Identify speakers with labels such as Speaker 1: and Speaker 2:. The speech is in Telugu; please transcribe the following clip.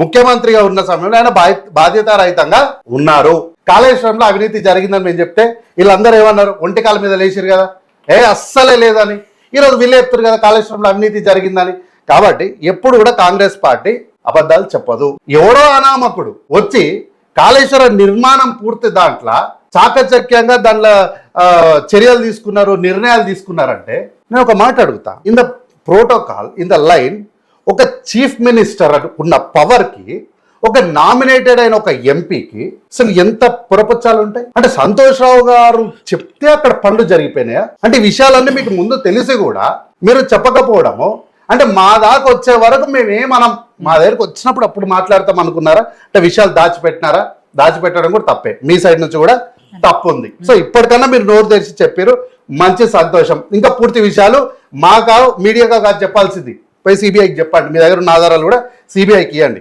Speaker 1: ముఖ్యమంత్రిగా ఉన్న సమయంలో ఆయన బాధ్యతారహితంగా ఉన్నారు. కాళేశ్వరంలో అవినీతి జరిగిందని మేము చెప్తే వీళ్ళందరూ ఏమన్నారు? ఒంటికాల మీద లేచిరు కదా. ఏ అస్సలే లేదని. ఈరోజు వీళ్ళు చెప్తారు కదా కాళేశ్వరంలో అవినీతి జరిగిందని. కాబట్టి ఎప్పుడు కూడా కాంగ్రెస్ పార్టీ అబద్ధాలు చెప్పదు. ఎవడో అనామకుడు వచ్చి కాళేశ్వరం నిర్మాణం పూర్తి దాంట్లో చాకచక్యంగా దాంట్లో చర్యలు తీసుకున్నారు నిర్ణయాలు తీసుకున్నారంటే నేను ఒక మాట అడుగుతా. In the protocol in the line ఒక చీఫ్ మినిస్టర్ ఉన్న పవర్కి ఒక నామినేటెడ్ అయిన ఒక ఎంపీకి అసలు ఎంత పురపచ్చాలు ఉంటాయి? అంటే సంతోష్ రావు గారు చెప్తే అక్కడ పనులు జరిగిపోయినాయా? అంటే ఈ విషయాలన్నీ మీకు ముందు తెలిసి కూడా మీరు చెప్పకపోవడము. అంటే మా దాకా వచ్చే వరకు మేము మా దగ్గరకు వచ్చినప్పుడు అప్పుడు మాట్లాడతాం అనుకున్నారా? అంటే విషయాలు దాచిపెట్టినారా? దాచిపెట్టడం కూడా తప్పే. మీ సైడ్ నుంచి కూడా తప్పు ఉంది. సో ఇప్పటికన్నా మీరు నోరు తెరిచి చెప్పారు మంచి సంతోషం. ఇంకా పూర్తి విషయాలు మాకా మీడియాగా కాదు చెప్పాల్సింది. పోయి సిబిఐకి చెప్పండి. మీ దగ్గర ఉన్న ఆధారాలు కూడా సిబిఐకి ఇవ్వండి